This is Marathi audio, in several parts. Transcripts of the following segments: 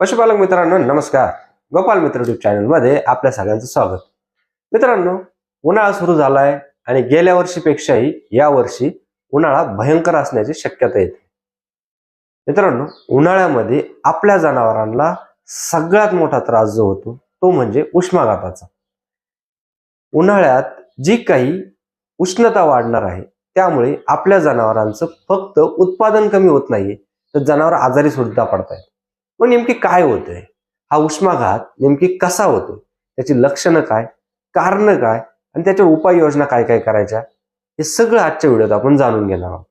पशुपालक मित्रांनो नमस्कार. गोपाल मित्र युट्यूब चॅनलमध्ये आपल्या सगळ्यांचं स्वागत. मित्रांनो उन्हाळा सुरू झालाय आणि गेल्या वर्षीपेक्षाही या वर्षी उन्हाळा भयंकर असण्याची शक्यता येते. मित्रांनो उन्हाळ्यामध्ये आपल्या जनावरांना सगळ्यात मोठा त्रास जो होतो तो म्हणजे उष्माघाताचा. उन्हाळ्यात जी काही उष्णता वाढणार आहे त्यामुळे आपल्या जनावरांचं फक्त उत्पादन कमी होत नाहीये तर जनावर आजारी सुद्धा पडतायत. मग नेमकी काय होतंय? हा उष्माघात नेमकी कसा होतो त्याची लक्षणं काय? कारण काय? आणि त्याच्यावर उपाययोजना काय काय करायच्या? हे सगळं आजच्या व्हिडिओत आपण जाणून घेणार आहोत.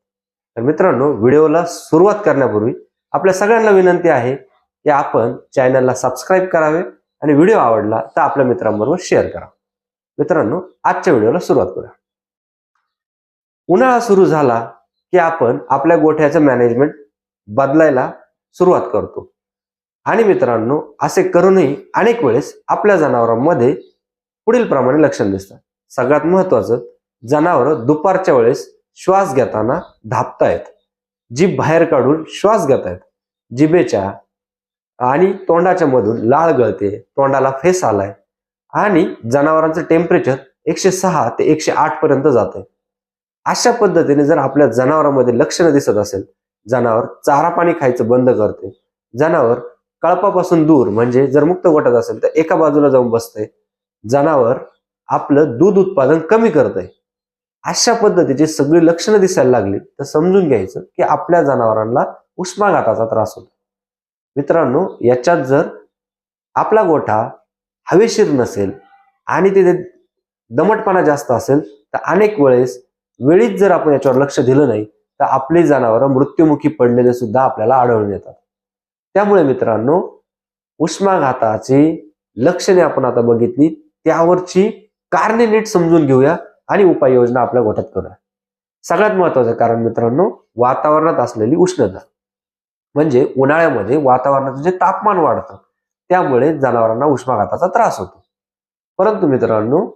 तर मित्रांनो व्हिडिओला सुरुवात करण्यापूर्वी आपल्या सगळ्यांना विनंती आहे की आपण चॅनलला सबस्क्राईब करावे आणि व्हिडिओ आवडला तर आपल्या मित्रांबरोबर शेअर करा. मित्रांनो आजच्या व्हिडिओला सुरुवात करूया. उन्हाळा सुरू झाला की आपण आपल्या गोठ्याचं मॅनेजमेंट बदलायला सुरुवात करतो. आणि मित्रांनो असे करूनही अनेक वेळेस आपल्या जनावरांमध्ये पुढील प्रमाणे लक्षण दिसतात. सगळ्यात महत्वाचं जनावर दुपारच्या वेळेस श्वास घेताना धापतायत जीभ बाहेर काढून श्वास घेतायत जिभेच्या आणि तोंडाच्या मधून लाळ गळते तोंडाला फेस आलाय आणि जनावरांचं टेम्परेचर एकशे सहा ते एकशे आठ पर्यंत जात आहे अशा पद्धतीने जर आपल्या जनावरांमध्ये लक्षणं दिसत असेल जनावर चारा पाणी खायचं बंद करते. जनावर कळपापासून दूर म्हणजे जर मुक्त गोठ्यात असेल तर एका बाजूला जाऊन बसतंय. जनावर आपलं दूध उत्पादन कमी करत आहे अशा पद्धतीची सगळी लक्षणं दिसायला लागली तर समजून घ्यायचं की आपल्या जनावरांना उष्माघाताचा त्रास होतो. मित्रांनो याच्यात जर आपला गोठा हवेशीर नसेल आणि तिथे दमटपणा जास्त असेल तर अनेक वेळेस वेळीच जर आपण याच्यावर लक्ष दिलं नाही तर आपली जनावरं मृत्युमुखी पडलेले सुद्धा आपल्याला आढळून येतात. त्यामुळे मित्रांनो उष्माघाताची लक्षणे आपण आता बघितली त्यावरची कारणे नीट समजून घेऊया आणि उपाययोजना आपल्या गोठ्यात करूया. सगळ्यात महत्वाचं कारण मित्रांनो वातावरणात असलेली उष्णता. म्हणजे उन्हाळ्यामध्ये वातावरणाचं जे तापमान वाढतं त्यामुळे जनावरांना उष्माघाताचा त्रास होतो. परंतु मित्रांनो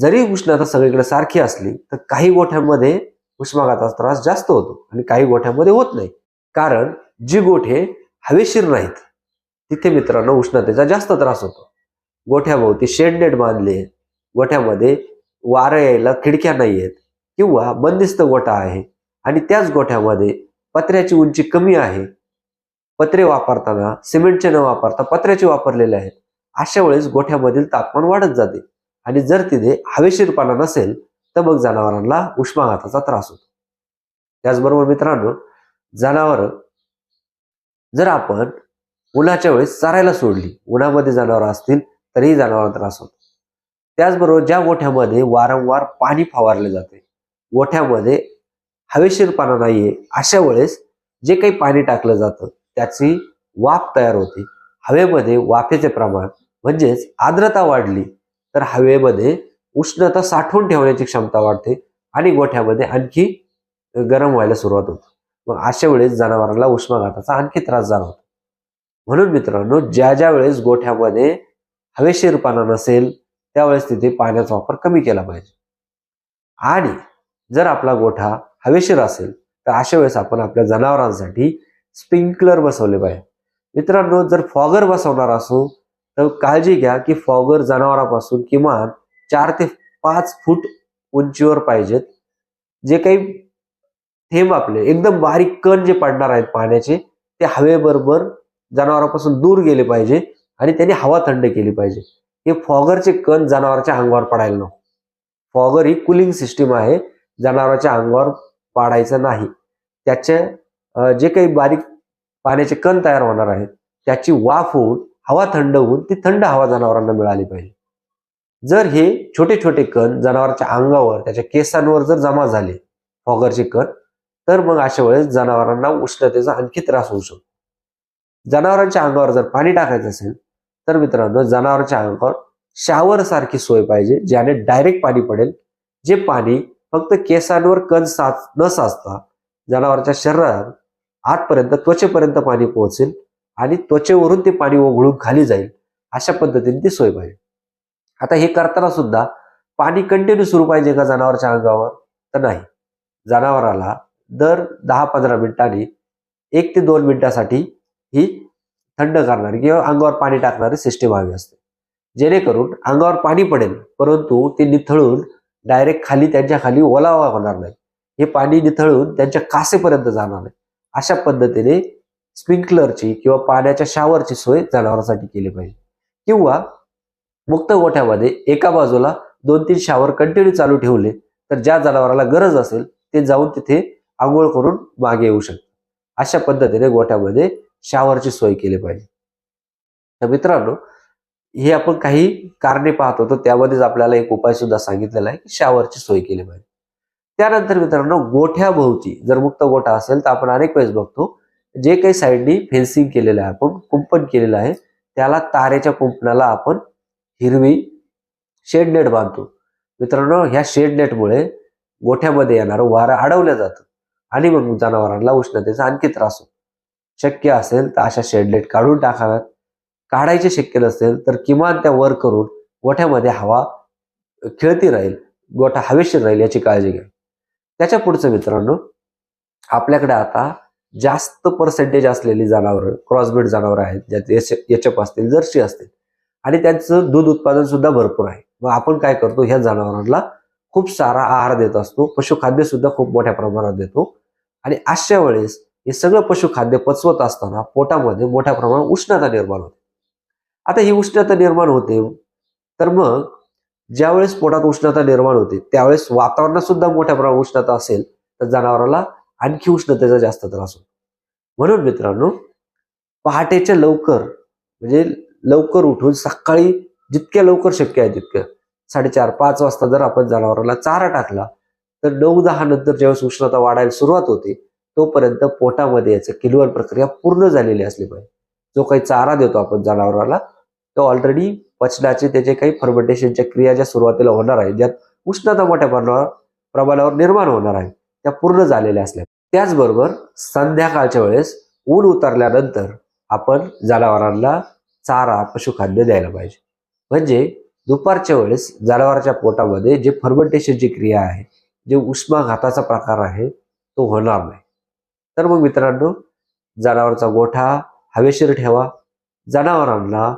जरी उष्णता सगळीकडे सारखी असली तर काही गोठ्यांमध्ये उष्माघाताचा त्रास जास्त होतो आणि काही गोठ्यांमध्ये होत नाही. कारण जी गोठे हवेशीर नाहीत. तिथे मित्रांनो उष्णतेचा जास्त त्रास होतो. गोठ्याभोवती शेडनेट बांधले गोठ्यामध्ये वारं यायला खिडक्या नाही आहेत किंवा बंदिस्त गोठा आहे आणि त्याच गोठ्यामध्ये पत्र्याची उंची कमी आहे. पत्रे वापरताना सिमेंटचे न वापरता पत्र्याचे वापरलेले आहेत. अशा वेळेस गोठ्यामधील तापमान वाढत जाते आणि जर तिथे हवेशीरपणा नसेल तर मग जनावरांना उष्माघाताचा त्रास होतो. त्याचबरोबर मित्रांनो जनावर जर आपण उन्हाच्या वेळेस चारायला सोडली उन्हामध्ये जनावरं असतील तरीही जनावरांना त्रास होतो. त्याचबरोबर ज्या गोठ्यामध्ये वारंवार पाणी फवारले जाते गोठ्यामध्ये हवेशीरपणा नाहीये अशा वेळेस जे काही पाणी टाकलं जातं त्याची वाफ तयार होते. हवेमध्ये वाफेचे प्रमाण म्हणजेच आर्द्रता वाढली तर हवेमध्ये उष्णता साठवून ठेवण्याची क्षमता वाढते आणि गोठ्यामध्ये आणखी गरम व्हायला सुरुवात होते. मग अशा वेळेस जनावरांना उष्माघाताचा आणखी त्रास जाणवतो. म्हणून मित्रांनो ज्या ज्या वेळेस गोठ्यामध्ये हवेशीरपणा नसेल त्यावेळेस तिथे पाण्याचा वापर कमी केला पाहिजे. आणि जर आपला गोठा हवेशीर असेल तर अशा वेळेस आपण आपल्या जनावरांसाठी स्प्रिंकलर बसवले पाहिजे. मित्रांनो जर फॉगर बसवणार असू तर काळजी घ्या की फॉगर जनावरांपासून किमान चार ते पाच फूट उंचीवर पाहिजेत. जे काही थेंब आपले. एकदम बारीक कण जे पडणार आहेत पाण्याचे ते हवेबरोबर जनावरांपासून दूर गेले पाहिजे आणि त्यांनी हवा थंड केली पाहिजे. हे फॉगरचे कण जनावरांच्या अंगावर पडायला नको. फॉगर ही कुलिंग सिस्टीम आहे. जनावरांच्या अंगावर पाडायचं नाही. त्याचे जे काही बारीक पाण्याचे कण तयार होणार आहेत त्याची वाफ होऊन हवा थंड होऊन ती थंड हवा जनावरांना मिळाली पाहिजे. जर हे छोटे छोटे कण जनावरांच्या अंगावर त्याच्या केसांवर जर जमा झाले फॉगरचे कण तर मग अशा वेळेस जनावरांना उष्णतेचा आणखी त्रास होऊ शकतो. जनावरांच्या अंगावर जर पाणी टाकायचं असेल तर मित्रांनो जनावरांच्या अंगावर शावर सारखी सोय पाहिजे ज्याने डायरेक्ट पाणी पडेल. जे पाणी फक्त केसांवर कण साच न साचता जनावरांच्या शरीरात आतपर्यंत त्वचेपर्यंत पाणी पोहोचेल आणि त्वचेवरून ते पाणी ओघळून खाली जाईल अशा पद्धतीने ती सोय पाहिजे. आता हे करताना सुद्धा पाणी कंटिन्यू सुरू पाहिजे का जनावरच्या अंगावर? तर नाही. जनावराला दर दहा पंधरा मिनिटांनी एक ते दोन मिनिटासाठी ही थंड करणारी किंवा अंगावर पाणी टाकणारी सिस्टीम हवी असते. जेणेकरून अंगावर पाणी पडेल परंतु ते निथळून डायरेक्ट खाली त्यांच्या खाली ओलावा होणार नाही. हे पाणी निथळून त्यांच्या कासेपर्यंत जाणार नाही. अशा पद्धतीने स्प्रिंकलरची किंवा पाण्याच्या शावरची सोय जनावरांसाठी केली पाहिजे. किंवा मुक्त गोठ्यामध्ये एका बाजूला दोन तीन शावर कंटिन्यू चालू ठेवले तर ज्या जनावराला गरज असेल ते जाऊन तिथे आंघोळ करून मागे येऊ शकतो. अशा पद्धतीने गोठ्यामध्ये शावरची सोय केली पाहिजे. तर मित्रांनो हे आपण काही कारणे पाहत होतो त्यामध्येच आपल्याला एक उपाय सुद्धा सांगितलेला आहे की शावरची सोय केली पाहिजे. त्यानंतर मित्रांनो गोठ्याभोवती जर मुक्त गोठा असेल तर आपण अनेक वेळेस बघतो जे काही साईडनी फेन्सिंग केलेलं आहे आपण कुंपण केलेलं आहे त्याला तारेच्या कुंपणाला आपण हिरवी शेड नेट बांधतो. मित्रांनो ह्या शेड नेटमुळे गोठ्यामध्ये येणारं वारं अडवलं जातं. आणि मग जनावरांना उष्णतेचा आणखी त्रास होतो. शक्य असेल तर अशा शेडलेट काढून टाकाव्यात. काढायचे शक्य नसेल तर किमान त्या वर करून गोठ्यामध्ये हवा खेळती राहील गोठा हवेशीर राहील याची काळजी घ्या. त्याच्या पुढचं मित्रांनो आपल्याकडे आता जास्त पर्सेंटेज असलेली जनावरं क्रॉसबीड जनावरं आहेत ज्यात एचएफ असतील जर्सी असतील आणि त्यांचं दूध उत्पादन सुद्धा भरपूर आहे. मग आपण काय करतो ह्या जनावरांना खूप सारा आहार देत असतो पशुखाद्य सुद्धा खूप मोठ्या प्रमाणात देतो. आणि अशा वेळेस हे सगळं पशुखाद्य पचवत असताना पोटामध्ये मोठ्या प्रमाणात उष्णता निर्माण होते. आता ही उष्णता निर्माण होते तर मग ज्यावेळेस पोटात उष्णता निर्माण होते त्यावेळेस वातावरणात सुद्धा मोठ्या प्रमाणात उष्णता असेल तर जनावराला आणखी उष्णतेचा जास्त त्रास होतो. म्हणून मित्रांनो पहाटेच्या लवकर म्हणजे लवकर उठून सकाळी जितक्या लवकर शक्य आहे तितकं साडेचार पाच वाजता जर आपण जनावराला चारा टाकला तर नऊ दहा नंतर ज्यावेळेस उष्णता वाढायला सुरुवात होते तोपर्यंत पोटामध्ये याचं किलवण प्रक्रिया पूर्ण झालेली असली पाहिजे. जो काही चारा देतो आपण जनावराला तो ऑलरेडी पचनाचे त्याचे काही फर्मेंटेशनच्या क्रिया ज्या सुरुवातीला होणार आहे ज्यात उष्णता मोठ्या प्रमाणावर प्रमाणावर निर्माण होणार आहे. त्या पूर्ण झालेल्या असल्या त्याचबरोबर संध्याकाळच्या वेळेस ऊन उतरल्यानंतर आपण जनावरांना चारा पशुखाद्य द्यायला पाहिजे. म्हणजे दुपारच्या वेळेस जनावरांच्या पोटामध्ये जे फर्मेंटेशनची क्रिया आहे जे उष्माघाताचा प्रकार आहे तो होणार नाही. तर मग मित्रांनो जनावरचा गोठा हवेशीर ठेवा. जनावरांना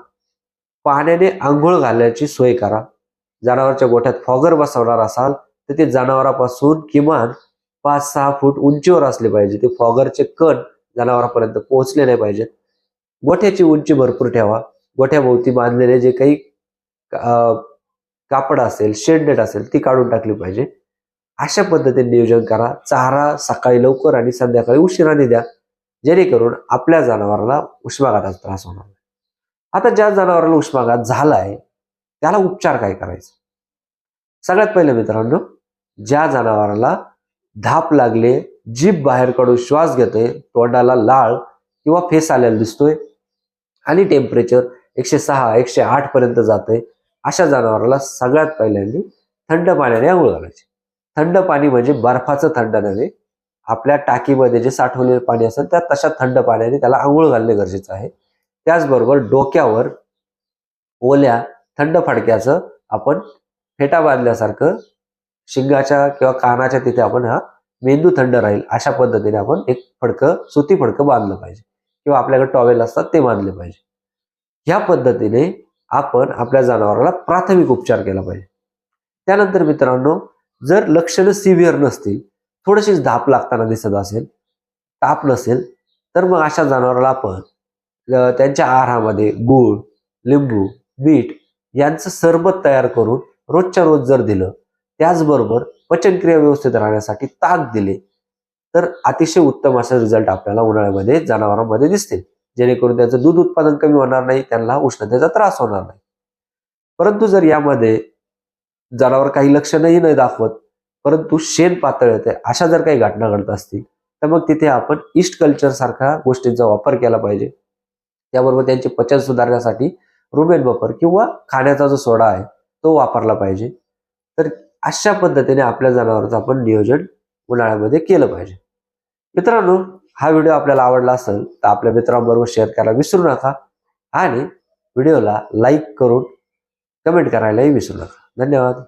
पाण्याने आंघोळ घालण्याची सोय करा. जनावरच्या गोठ्यात फॉगर बसवणार असाल तर ते जनावरापासून किमान पाच सहा फूट उंचीवर असले पाहिजे. ते फॉगरचे कण जनावरांपर्यंत पोहोचले नाही पाहिजेत गोठ्याची उंची भरपूर ठेवा. गोठ्याभोवती बांधलेले जे काही कापड असेल शेडनेट असेल ती काढून टाकली पाहिजे. अशा पद्धतीने नियोजन करा. चारा सकाळी लवकर आणि संध्याकाळी उशिराने द्या. जेणेकरून आपल्या जनावराला उष्माघाताचा त्रास होणार नाही. आता ज्या जनावराला उष्माघात झालाय त्याला उपचार काय करायचा? सगळ्यात पहिलं मित्रांनो ज्या जनावराला धाप लागले जीभ बाहेर काढून श्वास घेतोय तोंडाला लाळ किंवा फेस आलेला दिसतोय आणि टेम्परेचर एकशे सहा एकशे आठ पर्यंत जाते अशा जनावराला सगळ्यात पहिल्यांदा थंड पाण्याने आंघोळ घालायची. थंड पाणी म्हणजे बर्फाचं थंड नव्हे. आपल्या टाकीमध्ये जे साठवलेलं पाणी असेल त्या तशा थंड पाण्याने त्याला आंघोळ घालणे गरजेचं आहे. त्याचबरोबर डोक्यावर ओल्या थंड फडक्याचं आपण फेटा बांधल्यासारखं शिंगाच्या किंवा कानाच्या तिथे आपण हा मेंदू थंड राहील अशा पद्धतीने आपण एक फडकं सुती फडकं बांधलं पाहिजे. किंवा आपल्याकडे टॉवेल असतात ते बांधले पाहिजे. ह्या पद्धतीने आपण आपल्या जनावराला प्राथमिक उपचार केला पाहिजे. त्यानंतर मित्रांनो जर लक्षणं सिव्हिअर नसतील थोडीशीच धाप लागताना दिसत असेल ताप नसेल तर मग अशा जनावराला आपण त्यांच्या आहारामध्ये गूळ लिंबू मीठ यांचं सरबत तयार करून रोजच्या रोज जर दिलं त्याचबरोबर पचनक्रिया व्यवस्थित राहण्यासाठी ताक दिले तर अतिशय उत्तम असे रिझल्ट आपल्याला उन्हाळ्यामध्ये जनावरांमध्ये दिसतील. जेणेकरून त्याचं दूध उत्पादन कमी होणार नाही त्यांना उष्णतेचा त्रास होणार नाही. परंतु जर यामध्ये जनावर काही लक्षणही नाही दाखवत परंतु शेण पातळ येते अशा जर काही घटना घडत असतील तर मग तिथे आपण ईस्ट कल्चर सारख्या गोष्टींचा वापर केला पाहिजे. त्याबरोबर त्यांचे पचन सुधारण्यासाठी रुमेन बफर किंवा खाण्याचा जो सोडा आहे तो वापरला पाहिजे. तर अशा पद्धतीने आपल्या जनावरांचं आपण नियोजन उन्हाळ्यामध्ये केलं पाहिजे. मित्रांनो हा व्हिडिओ आपल्याला आवडला असेल तर आपल्या मित्रांबरोबर शेअर करायला विसरू नका आणि व्हिडिओला लाईक करून कमेंट करायलाही विसरू नका. धन्यवाद.